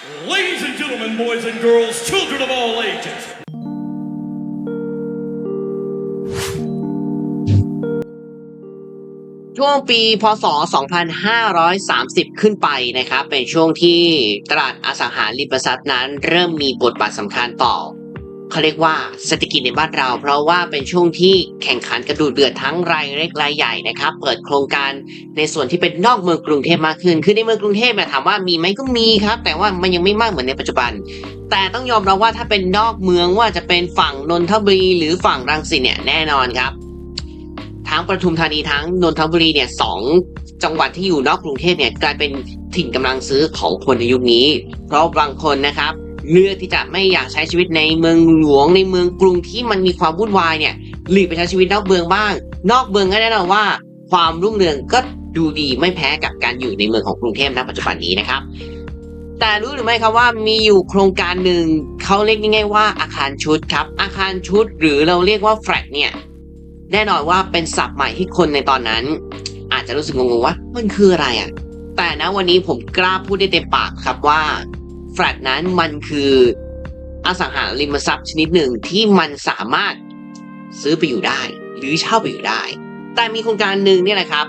Ladies and gentlemen, boys and girls, children of all ages. ช่วงปีพศ 2530 ขึ้นไปนะครับ เป็นช่วงที่ตลาดอสังหาริมทรัพย์นั้น เริ่มมีบทบาทสำคัญต่อ เขาเรียกว่าเศรษฐกิจในบ้านเรา เพราะว่าเป็นช่วงที่แข่งขันกระดูดเดือดทั้งรายเล็กรายใหญ่นะครับ เปิดโครงการในส่วนที่เป็นนอกเมืองกรุงเทพมากขึ้น คือในเมืองกรุงเทพเนี่ยถามว่ามีไหมก็มีครับ แต่ว่ามันยังไม่มากเหมือนในปัจจุบัน แต่ต้องยอมรับว่าถ้าเป็นนอกเมืองว่าจะเป็นฝั่งนนทบุรีหรือฝั่งรังสิตเนี่ยแน่นอนครับ ทั้งปทุมธานีทั้งนนทบุรีเนี่ยสองจังหวัดที่อยู่นอกกรุงเทพเนี่ยกลายเป็นถิ่นกำลังซื้อของคนในยุคนี้ เพราะบางคนนะครับ เลือกที่จะไม่อยากใช้ชีวิตในเมืองหลวงในเมืองกรุงที่มันมีความวุ่นวายเนี่ยหลีกไปใช้ชีวิตนอกเมืองบ้าง นอกเมืองก็แน่นอนว่า ความรุ่งเรืองก็ดูดีไม่แพ้กับการอยู่ในเมืองของกรุงเทพณปัจจุบันนี้นะครับ แต่รู้หรือไม่ครับว่ามีอยู่โครงการหนึ่งเขาเรียกง่ายๆว่าอาคารชุดครับ อาคารชุดหรือเราเรียกว่าแฟลตเนี่ยแน่นอนว่าเป็นศัพท์ใหม่ที่คนในตอนนั้น อาจจะรู้สึกงงๆว่ามันคืออะไรอะแต่นะวันนี้ผมกล้าพูดได้เต็มปากครับว่า แฟลตนั้นมันคืออสังหาริมทรัพย์ชนิดหนึ่งที่มันสามารถซื้อไปอยู่ได้ หรือเช่าไปอยู่ได้ แต่มีโครงการหนึ่งเนี่ยแหละครับ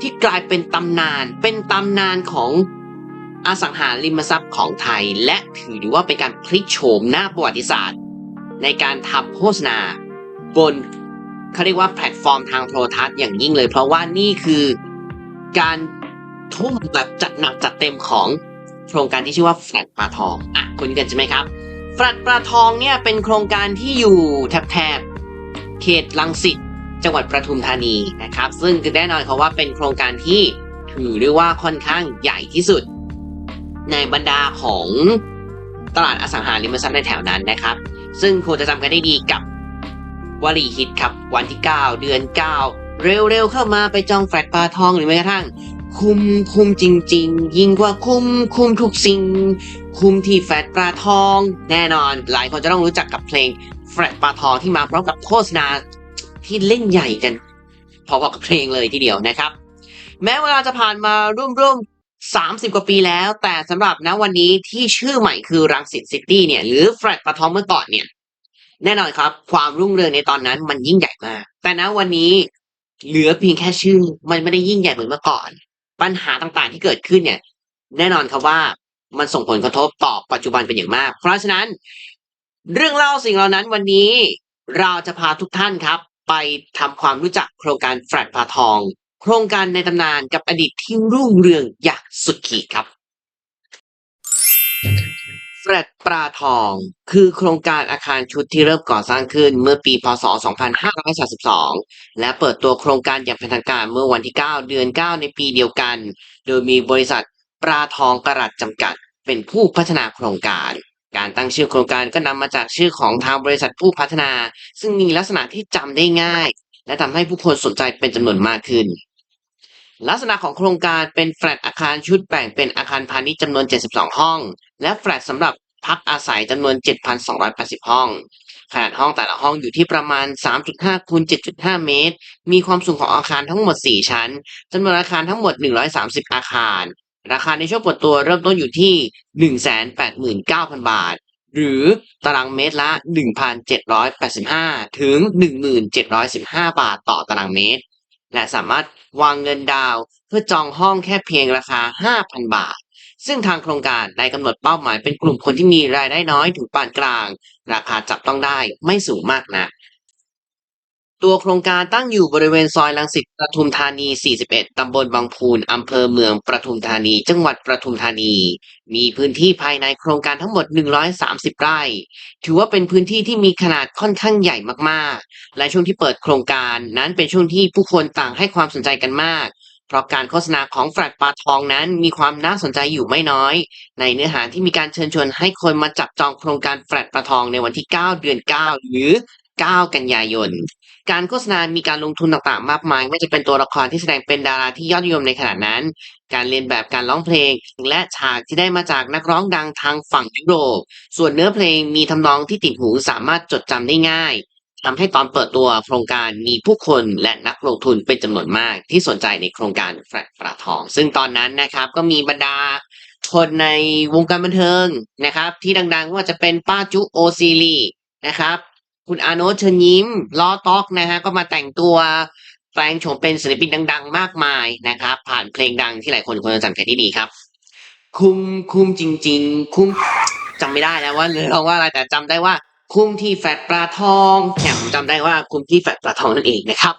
ที่กลายเป็นตำนานเป็นตำนานของอสังหาริมทรัพย์ของไทย และถือได้ว่าเป็นการพลิกโฉมหน้าประวัติศาสตร์ ในการทำโฆษณา บนเขาเรียกว่าแพลตฟอร์มทางโทรทัศน์อย่างยิ่งเลย เพราะว่านี่คือการทุ่มแบบจัดหนักจัดเต็มของ โครงการที่ชื่อว่าแฟลตปลาทองอะคุณกันใช่ไหมครับแฟลตปลาทองเนี่ยเป็นโครงการที่อยู่แถบๆเขตลังสิตจังหวัดประทุมธานีนะครับ ซึ่งคือแน่นอนเขาว่าเป็นโครงการที่ถือได้ว่าค่อนข้างใหญ่ที่สุด ในบรรดาของตลาดอสังหาริมทรัพย์ในแถวนั้นนะครับ ซึ่งคงจะจำกันได้ดีกับวลีฮิตครับวันที่ 9 เดือน 9 เร็วๆเข้ามาไปจองแฟลตปลาทองหรือแม้กระทั่ง คุมคุมจริง ๆ ยิ่งกว่าคุมคุมทุกสิ่ง คุมที่แฟลตปลาทอง แน่นอน หลายคนจะต้องรู้จักกับเพลงแฟลตปลาทองที่มาพร้อมกับโฆษณาที่เล่นใหญ่กัน พอๆกับเพลงเลยทีเดียวนะครับ แม้เวลาจะผ่านมาร่วมๆ30 กว่าปีแล้ว แต่สำหรับณวันนี้ที่ชื่อใหม่คือรังสิตซิตี้เนี่ยหรือแฟลตปลาทองเมื่อก่อนเนี่ย แน่นอนครับ ความรุ่งเรืองในตอนนั้นมันยิ่งใหญ่มาก แต่ณวันนี้เหลือเพียงแค่ชื่อ มันไม่ได้ยิ่งใหญ่เหมือนเมื่อก่อน ปัญหาต่างๆที่เกิดขึ้นเนี่ย แน่นอนครับว่ามันส่งผลกระทบต่อปัจจุบันเป็นอย่างมาก เพราะฉะนั้น เรื่องเล่าสิ่งเหล่านั้นวันนี้เราจะพาทุกท่านครับ ไปทำความรู้จักโครงการแฟลตพาทอง โครงการในตำนานกับอดีตที่รุ่งเรืองอย่างสุดขีดครับ แฟลตปลาทอง คือโครงการอาคารชุดที่เริ่มก่อสร้างขึ้นเมื่อปี พศ 2532 และเปิดตัวโครงการอย่างเป็นทางการเมื่อวันที่ 9 เดือน 9 ในปีเดียวกัน โดยมีบริษัทปลาทองกระรัดจำกัด เป็นผู้พัฒนาโครงการ การตั้งชื่อโครงการก็นำมาจากชื่อของทางบริษัทผู้พัฒนา ซึ่งมีลักษณะที่จำได้ง่าย และทำให้ผู้คนสนใจเป็นจำนวนมากขึ้น ลักษณะของโครงการเป็นแฟลตอาคารชุดแบ่งเป็นอาคารพาณิชย์จำนวน 72 ห้อง และแฟลตสำหรับพักอาศัยจำนวน 7,280 ห้อง ขนาดห้องแต่ละห้องอยู่ที่ประมาณ 3.5คูณ7.5 เมตร มีความสูงของอาคารทั้งหมด 4 ชั้นจำนวนอาคารทั้งหมด 130 อาคาร ราคาในช่วงเปิดตัวเริ่มต้นอยู่ที่ 189,000 บาท หรือตารางเมตรละ 1,785 ถึง 1,715 บาทต่อตารางเมตร และสามารถวางเงินดาวเพื่อจองห้องแค่เพียงราคา 5,000 บาท ซึ่งทางโครงการได้กำหนดเป้าหมายเป็นกลุ่มคนที่มีรายได้น้อยถึงปานกลาง ราคาจับต้องได้ไม่สูงมากนะัก ตัวโครงการตั้งอยู่บริเวณซอยลังสิตปทุมธานี 41 ตำบลบางพูน อำเภอเมืองปทุมธานี จังหวัดปทุมธานี มีพื้นที่ภายในโครงการทั้งหมด 130 ไร่ ถือว่าเป็นพื้นที่ที่มีขนาดค่อนข้างใหญ่มากๆ และช่วงที่เปิดโครงการนั้นเป็นช่วงที่ผู้คนต่างให้ความสนใจกันมาก เพราะการโฆษณาของแฟลตปลาทองนั้นมีความน่าสนใจอยู่ไม่น้อย ในเนื้อหาที่มีการเชิญชวนให้คนมาจับจองโครงการแฟลตปลาทองในวันที่ 9 เดือน 9 หรือ 9 กันยายน การโฆษณา มีการลงทุนต่างๆ มากมายไม่ว่าจะเป็นตัวละครที่แสดงเป็นดาราที่ยอดนิยมในขณะนั้น การเรียนแบบการร้องเพลง และฉากที่ได้มาจากนักร้องดังทางฝั่งยุโรป ส่วนเนื้อเพลงมีทำนองที่ติดหูสามารถจดจำได้ง่ายทำให้ตอนเปิดตัวโครงการมีผู้คนและนักลงทุนเป็นจำนวนมากที่สนใจในโครงการแฟลตปลาทอง ซึ่งตอนนั้นนะครับก็มีบรรดาคนในวงการบันเทิงนะครับ ที่ดังๆว่าจะเป็นป้าจุโอซีรีนะครับ คุณอาโนตเชิญยิ้มล้อต๊อกนะฮะก็มาแต่งตัวแปลงโฉมเป็นศิลปินดัง ๆ มากมายนะครับ ผ่านเพลงดังที่หลายคนควรจะจำกันที่ดีครับ คุ้มคุ้มจริง ๆ คุ้มจำไม่ได้แล้วว่าเรื่องว่าอะไรแต่จำได้ว่า คุ้มที่แฟดปลาทองแถมจำได้ว่าคุ้มที่แฟดปลาทองนั่นเองนะครับ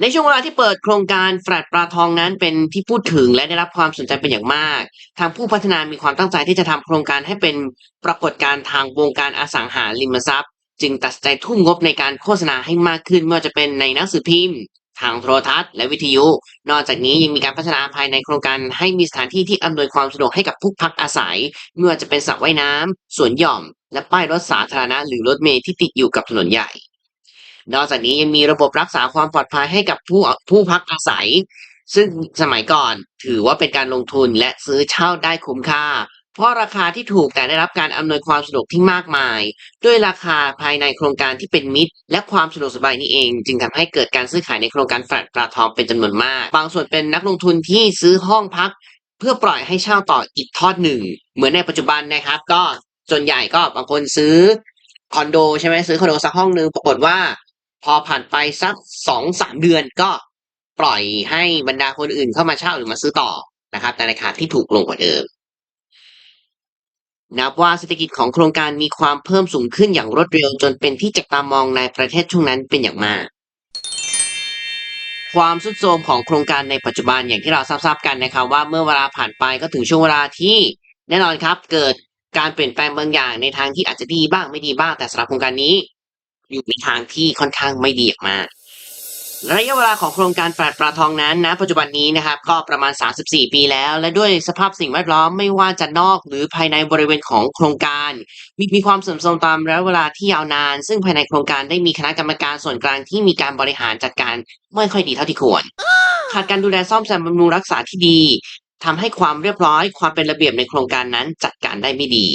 ในช่วงเวลาที่เปิดโครงการแฟลตปลาทองนั้นเป็นที่พูดถึงและได้รับความสนใจเป็นอย่างมาก ทางผู้พัฒนามีความตั้งใจที่จะทำโครงการให้เป็นปรากฏการณ์ทางวงการอสังหาริมทรัพย์ จึงตัดสินใจทุ่มงบในการโฆษณาให้มากขึ้นไม่ว่าจะเป็นในหนังสือพิมพ์ ทางโทรทัศน์ และวิทยุ นอกจากนี้ยังมีการพัฒนาภายในโครงการให้มีสถานที่ที่อำนวยความสะดวกให้กับผู้พักอาศัยไม่ว่าจะเป็นสระว่ายน้ำสวนหย่อม และป้ายรถสาธารณะหรือรถเมล์ที่ติดอยู่กับถนนใหญ่ นอกจากนี้ยังมีระบบรักษาความปลอดภัยให้กับผู้ผู้พักอาศัย ซึ่งสมัยก่อนถือว่าเป็นการลงทุนและซื้อเช่าได้คุ้มค่า เพราะราคาที่ถูกแต่ได้รับการอำนวยความสะดวกที่มากมาย ด้วยราคาภายในโครงการที่เป็นมิตร และความสะดวกสบายนี้เอง จึงทำให้เกิดการซื้อขายในโครงการแฟลตปลาทองเป็นจำนวนมาก บางส่วนเป็นนักลงทุนที่ซื้อห้องพัก เพื่อปล่อยให้เช่าต่ออีกทอดหนึ่ง เหมือนในปัจจุบันนะครับ ก็ส่วนใหญ่ก็บางคนซื้อคอนโดใช่ไหมซื้อคอนโดสักห้องหนึ่งปรากฏว่า พอผ่านไปสักสองสามเดือนก็ปล่อยให้บรรดาคนอื่นเข้ามาเช่าหรือมาซื้อต่อนะครับในราคาที่ถูกลงกว่าเดิม นับว่าเศรษฐกิจของโครงการมีความเพิ่มสูงขึ้นอย่างรวดเร็ว จนเป็นที่จับตามองในประเทศช่วงนั้นเป็นอย่างมาก ความสุดโทรมของโครงการในปัจจุบันอย่างที่เราทราบกันนะครับ ว่าเมื่อเวลาผ่านไปก็ถึงช่วงเวลาที่แน่นอนครับ เกิดการเปลี่ยนแปลงบางอย่างในทางที่อาจจะดีบ้างไม่ดีบ้างแต่สำหรับโครงการนี้ อยู่ในทางที่ค่อนข้างไม่ดีมาก ระยะเวลาของโครงการแฟลตปลาทองนั้นนะปัจจุบันนี้นะครับก็ประมาณ 34 ปีแล้ว และด้วยสภาพสิ่งแวดล้อมไม่ว่าจะนอกหรือภายในบริเวณของโครงการ มีมีความเสื่อมโทรมตามระยะเวลาที่ยาวนาน ซึ่งภายในโครงการได้มีคณะกรรมการส่วนกลางที่มีการบริหารจัดการไม่ค่อยดีเท่าที่ควรขาดการดูแลซ่อมแซมบำรุงรักษาที่ดีทำให้ความเรียบร้อยความเป็นระเบียบในโครงการนั้นจัดการได้ไม่ดี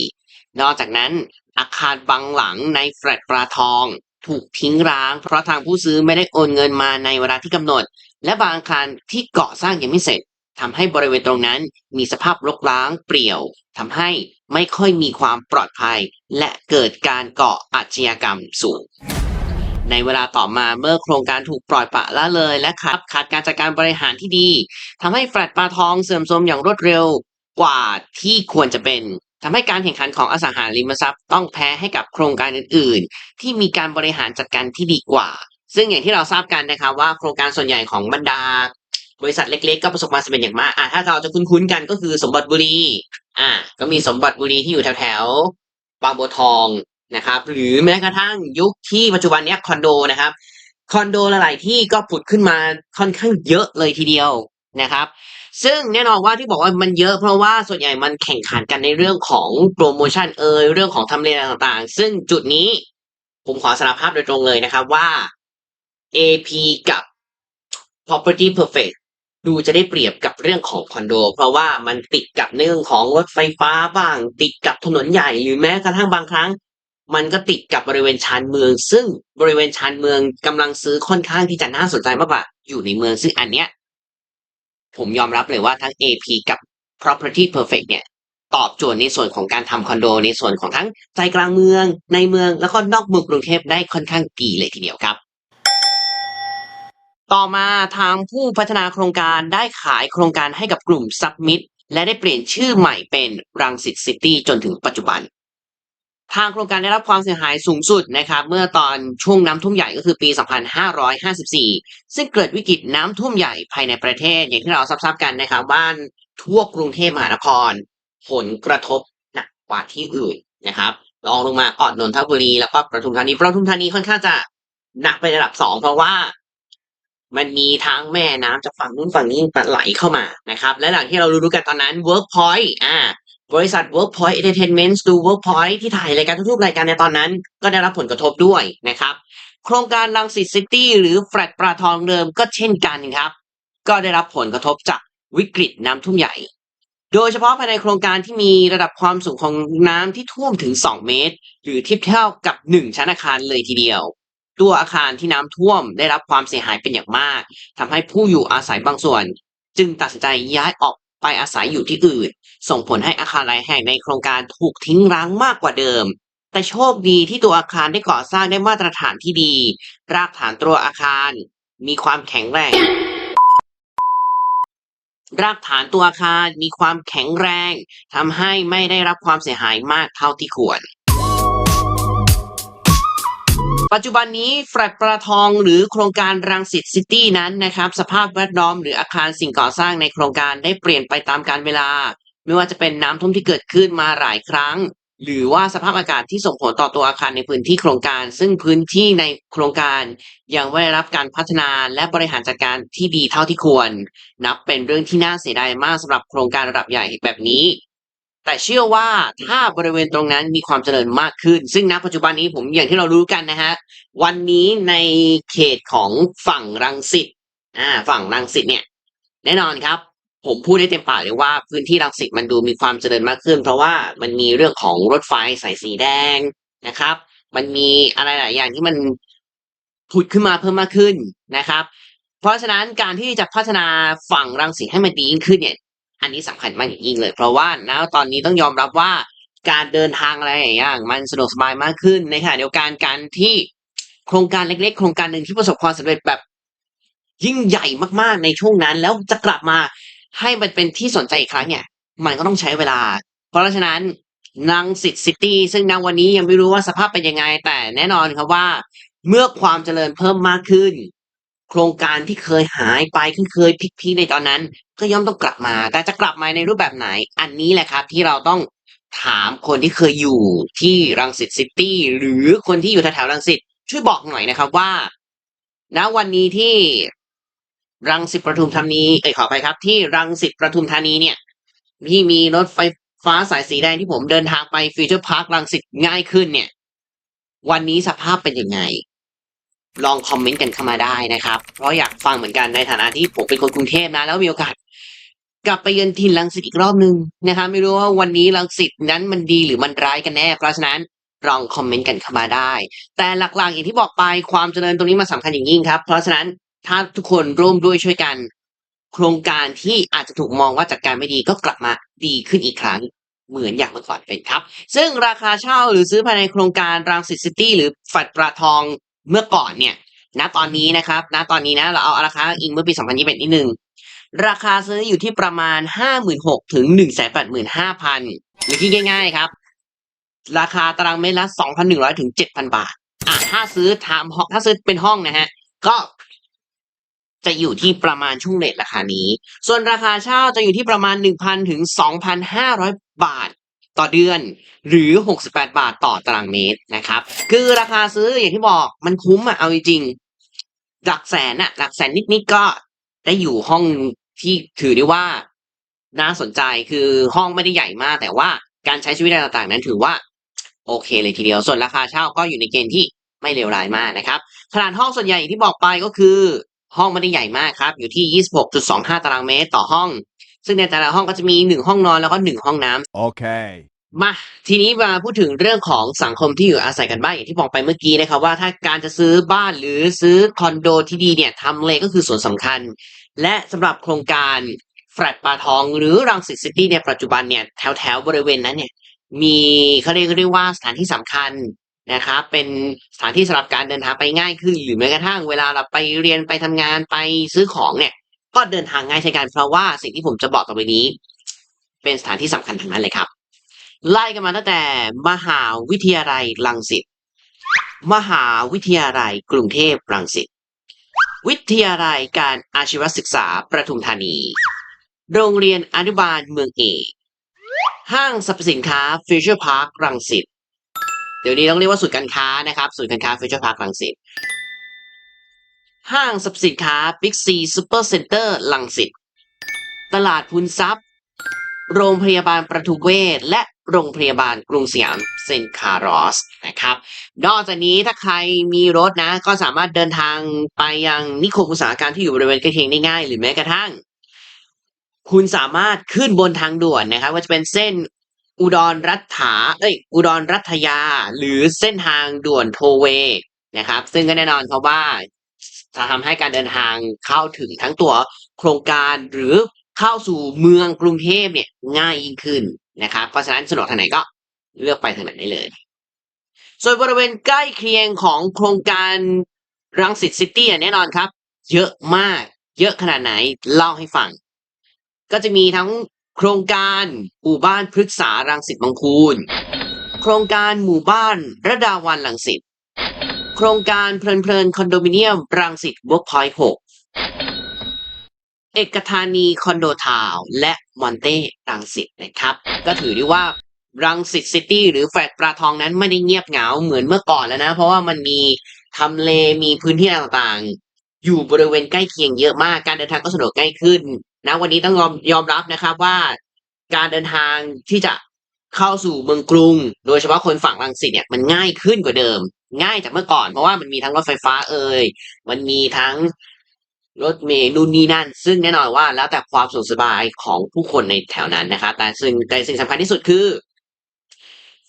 นอกจากนั้น อาคารบางหลังในแฟลตปลาทอง ถูกทิ้งร้าง เพราะทางผู้ซื้อไม่ได้โอนเงินมาในเวลาที่กำหนด และบางอาคารที่ก่อสร้างยังไม่เสร็จทำให้บริเวณตรงนั้นมีสภาพรกร้างเปรี่ยวทำให้ไม่ค่อยมีความปลอดภัย และเกิดการก่ออาชญากรรมสูงในเวลาต่อมาเมื่อโครงการถูกปล่อยปะละเลยและขาดขาดการจัดการบริหารที่ดีทำให้แฟลตปลาทองเสื่อมโทรมอย่างรวดเร็วกว่าที่ควรจะเป็น ทำให้การแข่งขันของอสังหาริมทรัพย์ต้องแพ้ให้กับโครงการอื่น ๆ ที่มีการบริหารจัดการที่ดีกว่า ซึ่งอย่างที่เราทราบกันนะครับว่าโครงการส่วนใหญ่ของบรรดา บริษัทเล็ก ๆ ก็ประสบความสำเร็จอย่างมากอะถ้าเราจะคุ้นๆกันก็คือสมบัติบุรีอะก็มีสมบัติบุรีที่อยู่แถวๆบางบัวทองนะครับ หรือแม้กระทั่งยุคที่ปัจจุบันนี้คอนโดนะครับคอนโดหลาย ๆ ที่ก็ผุดขึ้นมาค่อนข้างเยอะเลยทีเดียวนะครับ ซึ่งแน่นอนว่าที่บอกว่ามันเยอะเพราะว่าส่วนใหญ่มันแข่งขันกันในเรื่องของโปรโมชั่นเอยเรื่องของทำเลต่างๆ ซึ่งจุดนี้ผมขอสารภาพโดยตรงเลยนะครับว่า AP กับ Property Perfect ดูจะได้เปรียบกับเรื่องของคอนโด เพราะว่ามันติดกับเรื่องของรถไฟฟ้าบ้าง ติดกับถนนใหญ่หรือแม้กระทั่งบางครั้ง มันก็ติดกับบริเวณชานเมือง ซึ่งบริเวณชานเมืองกำลังซื้อค่อนข้างที่จะน่าสนใจมากกว่าอยู่ในเมืองซึ่งอันเนี้ย ผมยอมรับเลยว่าทั้ง AP กับ Property Perfect เนี่ยตอบโจทย์ในส่วนของการทำคอนโด ในส่วนของทั้งใจกลางเมือง ในเมืองแล้วก็นอกเมืองกรุงเทพได้ค่อนข้างดีเลยทีเดียวครับ ต่อมาทางผู้พัฒนาโครงการได้ขายโครงการให้กับกลุ่ม Submit และได้เปลี่ยนชื่อใหม่เป็นรังสิตซิตี้จนถึงปัจจุบัน ทางโครงการได้รับความเสียหายสูงสุดนะครับ เมื่อตอนช่วงน้ำท่วมใหญ่ก็คือปี 2554 ซึ่งเกิดวิกฤตน้ำท่วมใหญ่ภายในประเทศ อย่างที่เราทราบกันนะครับว่าทั่วกรุงเทพมหานคร ผลกระทบหนักกว่าที่อื่นนะครับรองลงมาออดนนทบุรีแล้วก็ปทุมธานีปทุมธานีค่อนข้างจะหนักไประดับสองเพราะว่ามันมีทั้งแม่น้ำจากฝั่งนู้นฝั่งนี้ไหลเข้ามานะครับ และหลังที่เรารู้ๆกันตอนนั้น Workpoint อ่า บริษัท Workpoint Entertainment ดู Workpoint ที่ถ่ายรายการทุกๆรายการในตอนนั้น ก็ได้รับผลกระทบด้วยนะครับ โครงการลังสิตซิตี้หรือแฟลตปลาทองเดิมก็เช่นกันครับ ก็ได้รับผลกระทบจากวิกฤตน้ำท่วมใหญ่ โดยเฉพาะภายในโครงการที่มีระดับความสูงของน้ำที่ท่วมถึง 2 เมตร หรือเทียบเท่ากับ 1 ชั้นอาคารเลยทีเดียว ตัวอาคารที่น้ำท่วมได้รับความเสียหายเป็นอย่างมากทำให้ผู้อยู่อาศัยบางส่วน จึงตัดสินใจย้ายออกไปอาศัยอยู่ที่อื่น ส่งผลให้อาคารหลายแห่งในโครงการถูกทิ้งร้างมากกว่าเดิม แต่โชคดีที่ตัวอาคารได้ก่อสร้างได้มาตรฐานที่ดี รากฐานตัวอาคาร มีความแข็งแรง รากฐานตัวอาคารมีความแข็งแรงทำให้ไม่ได้รับความเสียหายมากเท่าที่ควรปัจจุบันนี้แฟลตปลาทองหรือโครงการรังสิตซิตี้นั้นนะครับ สภาพแวดล้อมหรืออาคารสิ่งก่อสร้างในโครงการได้เปลี่ยนไปตามกาลเวลา ไม่ว่าจะเป็นน้ำท่วมที่เกิดขึ้นมาหลายครั้ง หรือว่าสภาพอากาศที่ส่งผลต่อตัวอาคารในพื้นที่โครงการ ซึ่งพื้นที่ในโครงการยังไม่ได้รับการพัฒนาและบริหารจัดการที่ดีเท่าที่ควร นับเป็นเรื่องที่น่าเสียดายมากสำหรับโครงการระดับใหญ่แบบนี้ แต่เชื่อว่าถ้าบริเวณตรงนั้นมีความเจริญมากขึ้น ซึ่งณปัจจุบันนี้ผมอย่างที่เรารู้กันนะฮะวันนี้ในเขตของฝั่งรังสิตอ่าฝั่งรังสิตเนี่ยแน่นอนครับ ผมพูดได้เต็มปากเลยว่าพื้นที่รังสิตมันดูมีความเจริญมากขึ้น เพราะว่ามันมีเรื่องของรถไฟสายสีแดงนะครับ มันมีอะไรหลายอย่างที่มันผุดขึ้นมาเพิ่มมากขึ้นนะครับ เพราะฉะนั้นการที่จะพัฒนาฝั่งรังสิตให้มันดียิ่งขึ้นเนี่ย อันนี้สำคัญมากอย่างยิ่งเลย เพราะว่าณตอนนี้ต้องยอมรับว่าการเดินทางอะไรอย่าง มันสะดวกสบายมากขึ้นในขณะเดียวกันการที่โครงการเล็ก ๆ โครงการหนึ่งที่ประสบความสำเร็จแบบยิ่งใหญ่มากๆในช่วงนั้น แล้วจะกลับมา ให้มันเป็นที่สนใจอีกครั้งเนี่ย มันก็ต้องใช้เวลา เพราะฉะนั้นนังสิตซิตี้ซึ่งณวันนี้ยังไม่รู้ว่าสภาพเป็นยังไง แต่แน่นอนครับว่า เมื่อความเจริญเพิ่มมากขึ้น โครงการที่เคยหายไปที่เคยพลิกๆในตอนนั้น ก็ย่อมต้องกลับมา แต่จะกลับมาในรูปแบบไหน อันนี้แหละครับ ที่เราต้องถามคนที่เคยอยู่ที่รังสิตซิตี้หรือคนที่อยู่แถวๆรังสิตช่วยบอกหน่อยนะครับว่าณวันนี้ที่ รังสิตประทุมธานีเอ้ยขอไปครับ ที่รังสิตประทุมธานีเนี่ย ที่มีรถไฟฟ้าสายสีแดงที่ผมเดินทางไปฟิวเจอร์พาร์ครังสิตง่ายขึ้นเนี่ย วันนี้สภาพเป็นยังไง ลองคอมเมนต์กันเข้ามาได้นะครับ เพราะอยากฟังเหมือนกันในฐานะที่ผมเป็นคนกรุงเทพนะ แล้วมีโอกาสกลับไปเยือนถิ่นรังสิตอีกรอบหนึ่งนะครับไม่รู้ว่าวันนี้รังสิตนั้นมันดีหรือมันร้ายกันแน่ เพราะฉะนั้นลองคอมเมนต์กันเข้ามาได้ แต่หลักๆอย่างที่บอกไปความเจริญตรงนี้มาสำคัญอย่างยิ่งครับ เพราะฉะนั้น ถ้าทุกคนร่วมด้วยช่วยกัน โครงการที่อาจจะถูกมองว่าจัดการไม่ดีก็กลับมาดีขึ้นอีกครั้งเหมือนอย่างเมื่อก่อนเป็นครับ ซึ่งราคาเช่าหรือซื้อภายในโครงการรังสิตซิตี้หรือฝัดปลาทองเมื่อก่อนเนี่ย ณ ตอนนี้นะครับ ณ ตอนนี้นะเราเอาราคาอิงเมื่อปี 2021 นิดนึง ราคาซื้ออยู่ที่ประมาณ 56,000ถึง185,000หรือคิดง่ายๆครับ ราคาตารางเมตรละ 2,100 ถึง 7,000 บาท อะถ้าซื้อทำห้องถ้าซื้อเป็นห้องนะฮะ ก็ จะอยู่ที่ประมาณช่วงเรทราคานี้ ส่วนราคาเช่าจะอยู่ที่ประมาณ 1,000 ถึง 2,500 บาทต่อเดือนหรือ 68 บาทต่อตารางเมตรนะครับ คือราคาซื้ออย่างที่บอกมันคุ้มอะเอาจริงหลักแสนอะหลักแสนนิดๆก็ได้อยู่ห้องที่ถือได้ว่าน่าสนใจคือห้องไม่ได้ใหญ่มาก แต่ว่าการใช้ชีวิตอะไรต่างๆ นั้นถือว่า โอเคเลยทีเดียว ส่วนราคาเช่าก็อยู่ในเกณฑ์ที่ไม่เลวร้ายมากนะครับขนาดห้องส่วนใหญ่ที่บอกไปก็คือ ห้องไม่ได้ใหญ่มากครับ อยู่ที่ 26.25 ตารางเมตรต่อห้อง ซึ่งในแต่ละห้องก็จะมีหนึ่งห้องนอนแล้วก็หนึ่งห้องน้ำ Okay. มาทีนี้มาพูดถึงเรื่องของสังคมที่อยู่อาศัยกันบ้างอย่างที่บอกไปเมื่อกี้นะครับว่าถ้าการจะซื้อบ้านหรือซื้อคอนโดที่ดีเนี่ยทำเลก็คือส่วนสำคัญ และสำหรับโครงการแฟลตปลาทองหรือรังสิตซิตี้ในปัจจุบันเนี่ยแถวแถวๆบริเวณนั้นเนี่ยมีเขาเรียกเรียกว่าสถานที่สำคัญ นะครับเป็นสถานที่สำหรับการเดินทางไปง่ายขึ้น หรือแม้กระทั่งเวลาเราไปเรียนไปทำงานไปซื้อของเนี่ย ก็เดินทางง่ายใช่กันเพราะว่าสิ่งที่ผมจะบอกต่อไปนี้ เป็นสถานที่สำคัญทั้งนั้นเลยครับ ไล่กันมาตั้งแต่มหาวิทยาลัยรังสิตมหาวิทยาลัยกรุงเทพรังสิตวิทยาลัยการอาชีวศึกษาประทุมธานี โรงเรียนอนุบาลเมืองเอกห้างสรรพสินค้าฟิวเจอร์พาร์ครังสิต เดี๋ยวนี้ต้องเรียกว่าศูนย์การค้านะครับศูนย์การค้าฟิวเจอร์พาร์ครังสิตห้างสรรพสินค้าบิ๊กซีซูเปอร์เซ็นเตอร์รังสิตตลาดพุนทรัพย์ โรงพยาบาลประทุมเวชและโรงพยาบาลกรุงสยามเซนคารอสนะครับ นอกจากนี้ถ้าใครมีรถนะ ก็สามารถเดินทางไปยังนิคมอุตสาหกรรมที่อยู่บริเวณใกล้เคียงได้ง่าย หรือแม้กระทั่ง คุณสามารถขึ้นบนทางด่วนนะครับว่าจะเป็นเส้น อุดรรัฐาเอ้ย อุดรรัฐยา หรือเส้นทางด่วนโทเวนะครับ ซึ่งก็แน่นอนครับว่าจะทำให้การเดินทางเข้าถึงทั้งตัวโครงการหรือเข้าสู่เมืองกรุงเทพเนี่ยง่ายยิ่งขึ้นนะครับ เพราะฉะนั้นสะดวกทางไหนก็เลือกไปทางไหนได้เลย ส่วนบริเวณใกล้เคียงของโครงการรังสิตซิตี้แน่นอนครับ เยอะมาก เยอะขนาดไหนเล่าให้ฟัง ก็จะมีทั้ง โครงการหมู่บ้านพฤกษารังสิตบางคูนโครงการหมู่บ้านระดาวันรังสิต โครงการเพลินเพลินคอนโดมิเนียมรังสิตเวิร์กพอยต์หกเอกธานีคอนโดทาวน์และมอนเต้รังสิตนะครับ ก็ถือได้ว่ารังสิตซิตี้หรือแฟลตปลาทองนั้นไม่ได้เงียบเหงาเหมือนเมื่อก่อนแล้วนะ เพราะว่ามันมีทำเลมีพื้นที่ต่างๆ อยู่บริเวณใกล้เคียงเยอะมากการเดินทางก็สะดวกง่ายขึ้น นะวันนี้ต้องยอมยอมรับนะครับว่าการเดินทางที่จะเข้าสู่เมืองกรุง โดยเฉพาะคนฝั่งรังสิตเนี่ยมันง่ายขึ้นกว่าเดิม ง่ายจากเมื่อก่อนเพราะว่ามันมีทั้งรถไฟฟ้าเอ่ยมันมีทั้งรถเมล์นู่นนี่นั่น ซึ่งแน่นอนว่าแล้วแต่ความสะดวกสบายของผู้คนในแถวนั้นนะครับแต่ซึ่งแต่สิ่งสำคัญที่สุดคือ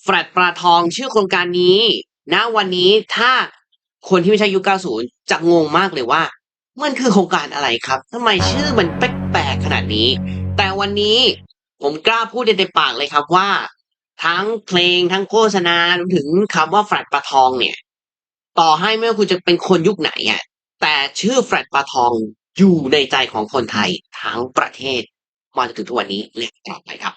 แฟลตปลาทองชื่อโครงการนี้ณวันนี้ถ้าคนที่ไม่ใช่ยุค 90 จะงงมากเลยว่า มันคือโครงการอะไรครับทำไมชื่อมันแปลกๆขนาดนี้ แต่วันนี้ผมกล้าพูดเต็มปากเลยครับว่า ทั้งเพลงทั้งโฆษณารวมถึงคำว่าแฟลตปลาทองเนี่ย ต่อให้ไม่ว่าคุณจะเป็นคนยุคไหนอะแต่ชื่อแฟลตปลาทองอยู่ในใจของคนไทยทั้งประเทศมาจนถึงทุกวันนี้และต่อไปครับ